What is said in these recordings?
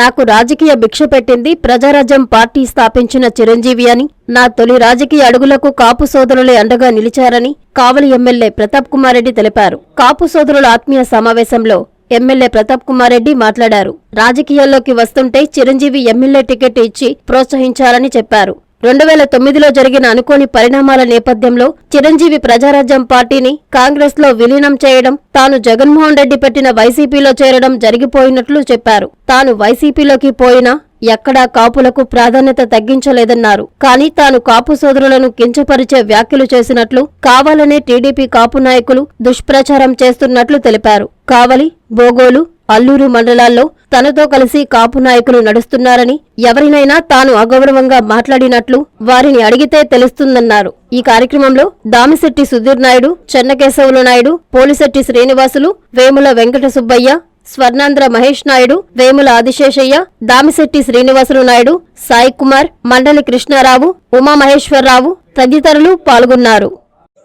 నాకు రాజకీయ భిక్ష పెట్టింది ప్రజారాజ్యం పార్టీ స్థాపించిన చిరంజీవి అని నా తొలి రాజకీయ అడుగులకు కాపు సోదరులే అండగా నిలిచారని కావలి ఎమ్మెల్యే ప్రతాప్ కుమార్ రెడ్డి తెలిపారు. కాపు సోదరుల ఆత్మీయ సమావేశంలో ఎమ్మెల్యే ప్రతాప్ కుమార్ రెడ్డి మాట్లాడారు. రాజకీయాల్లోకి వస్తుంటే చిరంజీవి ఎమ్మెల్యే టికెట్ ఇచ్చి ప్రోత్సహించాలని చెప్పారు. రెండు వేల తొమ్మిదిలో జరిగిన అనుకోని పరిణామాల నేపథ్యంలో చిరంజీవి ప్రజారాజ్యం పార్టీని కాంగ్రెస్లో విలీనం చేయడం తాను జగన్మోహన్ రెడ్డి పెట్టిన వైసీపీలో చేరడం జరిగిపోయినట్లు చెప్పారు. తాను వైసీపీలోకి పోయినా ఎక్కడా కాపులకు ప్రాధాన్యత తగ్గించలేదన్నారు. కానీ తాను కాపు సోదరులను కించపరిచే వ్యాఖ్యలు చేసినట్లు కావాలనే టీడీపీ కాపు నాయకులు దుష్ప్రచారం చేస్తున్నట్లు తెలిపారు. కావలి బోగోలు అల్లూరు మండలాల్లో తనతో కలిసి కాపు నాయకులు నడుస్తున్నారని ఎవరినైనా తాను అగౌరవంగా మాట్లాడినట్లు వారిని అడిగితే తెలుస్తుందన్నారు. ఈ కార్యక్రమంలో దామిశెట్టి సుధీర్ నాయుడు చెన్నకేశవులు నాయుడు పోలిశెట్టి శ్రీనివాసులు వేముల వెంకట సుబ్బయ్య స్వర్ణాంధ్ర మహేష్ నాయుడు వేముల ఆదిశేషయ్య దామిశెట్టి శ్రీనివాసులు నాయుడు సాయి కుమార్ మండలి కృష్ణారావు ఉమామహేశ్వరరావు తదితరులు పాల్గొన్నారు.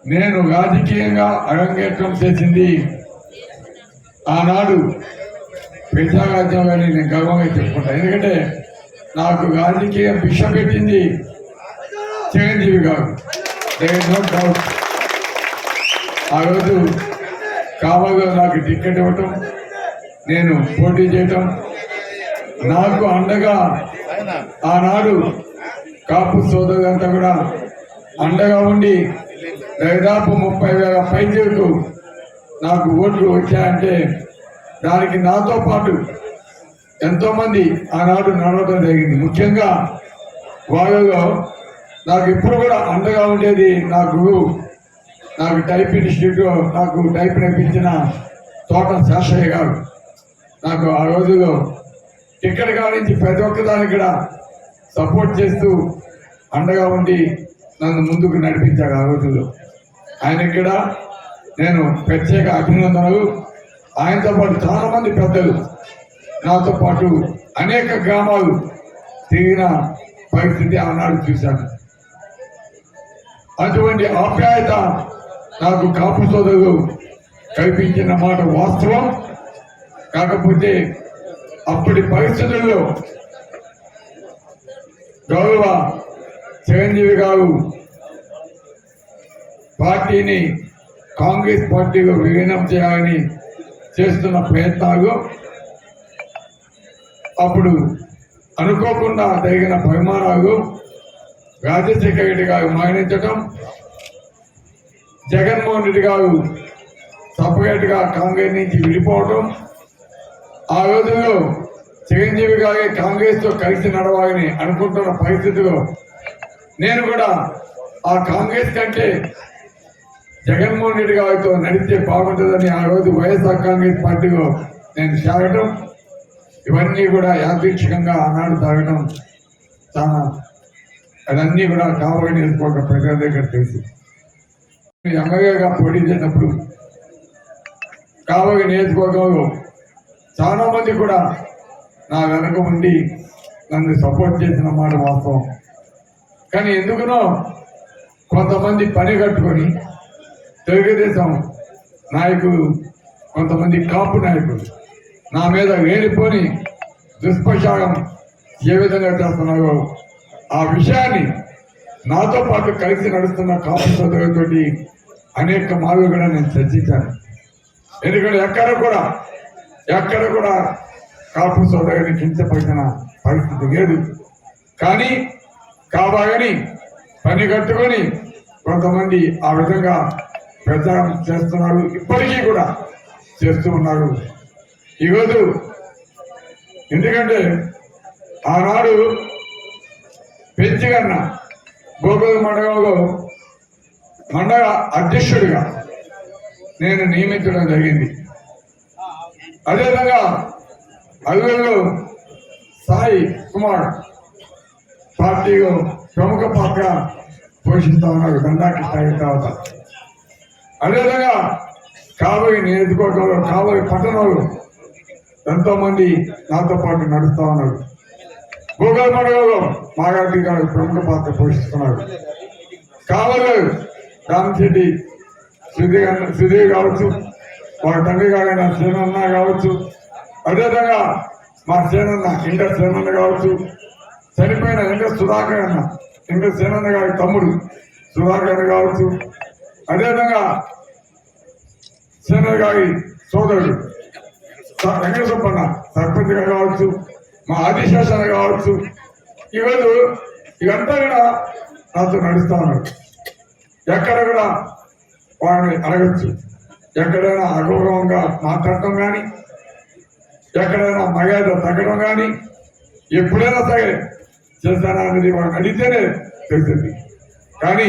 నేను రాజకీయంగా అరంగేట్రం చేసింది ఆనాడు ప్రజారాజ్యం అని నేను గర్వంగా చెప్పుకుంటాను ఎందుకంటే నాకు రాజకీయ భిక్ష పెట్టింది చిరంజీవి గారు. There ఆ రోజు కావాలో నాకు టికెట్ ఇవ్వటం నేను పోటీ చేయటం నాకు అండగా ఆనాడు కాపు సోదరులంతా కూడా అండగా ఉండి దాదాపు ముప్పై వేల పైచేకు నాకు ఓట్లు వచ్చాయంటే దానికి నాతో పాటు ఎంతోమంది ఆనాడు నడవడం జరిగింది. ముఖ్యంగా వాయులో నాకు ఇప్పుడు కూడా అండగా ఉండేది నా గురువు నాకు టైప్ ఇన్స్టిట్యూట్లో నాకు టైప్ నేర్పించిన తోట శాస్త్రయ్య గారు. నాకు ఆ రోజుల్లో టికెట్ నుంచి ప్రతి ఒక్కదానికి కూడా సపోర్ట్ చేస్తూ అండగా ఉండి నన్ను ముందుకు నడిపించాడు ఆ రోజుల్లో. ఆయనకి కూడా నేను ప్రత్యేక అభినందనలు ఆయనతో పాటు చాలా మంది పెద్దలు. నాతో పాటు అనేక గ్రామాలు తిరిగిన పరిస్థితి ఆనాడు చూశాను. అటువంటి ఆప్యాయత నాకు కాపు సోదరులు కల్పించిన మాట వాస్తవం. కాకపోతే అప్పటి పరిస్థితుల్లో గౌరవ చిరంజీవి గారు పార్టీని కాంగ్రెస్ పార్టీలో విలీనం చేయాలని చేస్తున్న ప్రయత్నాలు అప్పుడు అనుకోకుండా జరిగిన పరిమాణాలు రాజశేఖర రెడ్డి గారు మరణించటం జగన్మోహన్ రెడ్డి గారు సపరేట్గా కాంగ్రెస్ నుంచి విడిపోవటం ఆ రోజుల్లో చిరంజీవి గారి కాంగ్రెస్తో కలిసి నడవాలని అనుకుంటున్న పరిస్థితిలో నేను కూడా ఆ కాంగ్రెస్ కంటే జగన్మోహన్ రెడ్డి గారితో నడిస్తే బాగుంటుందని ఆ రోజు వైఎస్ఆర్ కాంగ్రెస్ పార్టీలో నేను సాగటం ఇవన్నీ కూడా యాదృచ్ఛికంగా ఆనాడు సాగటం చాలా అదన్నీ కూడా కావాలి నిలుపుకోక ప్రజల దగ్గర తెలుసు. ఎమ్మెల్యేగా పోటీ చేసినప్పుడు కావలి నియోజకవర్గంలో చాలా మంది కూడా నా వెనక ఉండి నన్ను సపోర్ట్ చేసిన మాట వాస్తవం కానీ ఎందుకునో కొంతమంది పని కట్టుకొని తెలుగుదేశం నాయకులు కొంతమంది కాపు నాయకులు నా మీద వేలిపోని దుష్ప్రచారం ఏ విధంగా చేస్తున్నారో ఆ విషయాన్ని నాతో పాటు కలిసి నడుస్తున్న కాపు సోదరులతోటి అనేక మావి కూడా నేను చర్చించాను. ఎందుకంటే ఎక్కడ కూడా ఎక్కడ కూడా కాపు సోదరుని కించపడిన పరిస్థితి లేదు. కానీ కాబాగని పని కట్టుకొని కొంతమంది ఆ విధంగా ప్రచారం చేస్తున్నారు. ఇప్పటికీ కూడా చేస్తూ ఉన్నారు. ఈరోజు ఎందుకంటే ఆనాడు పెంచిగన్న గోకుల మండలంలో మండల అధ్యక్షుడిగా నేను నియమించడం జరిగింది. అదేవిధంగా అల్లూరులో సాయి కుమార్ పార్టీలో ప్రముఖ పాత్ర పోషిస్తా ఉన్నారు. దండాకి స్థాయి తర్వాత. అదేవిధంగా కావలి నియోజకవర్గంలో కాబోయే పట్టణంలో ఎంతో మంది నాతో పాటు నడుస్తా ఉన్నారు. గోగల్ మండలంలో మాగాటి గారు ప్రముఖ పాత్ర పోషిస్తున్నారు. కావాలి రామశెట్టి సుధీర్ సుధీర్ కావచ్చు వాళ్ళ తండ్రి గారైన సేనన్న కావచ్చు అదేవిధంగా మా సేనన్న ఇంద్ర సేనన్న కావచ్చు చనిపోయిన ఇంద్ర సుధాకర్ అన్న ఇంద్ర సేనన్న గారి తమ్ముడు సుధాకర్ కావచ్చు అదేవిధంగా సీనియర్ గారి సోదరుడు స- వెంకటసుబ్బన్న సర్పంచ్ గారు కావచ్చు మా ఆదిశాసన కావచ్చు ఈరోజు ఇవంతా కూడా నాతో నడుస్తా ఉన్నారు. ఎక్కడ కూడా వారిని అడగచ్చు. ఎక్కడైనా అగౌరవంగా మాట్లాడటం కానీ ఎక్కడైనా మర్యాద తగ్గడం కానీ ఎప్పుడైనా సరే చేశారా అనేది వాడిని అడిగితేనే తెలిసింది కానీ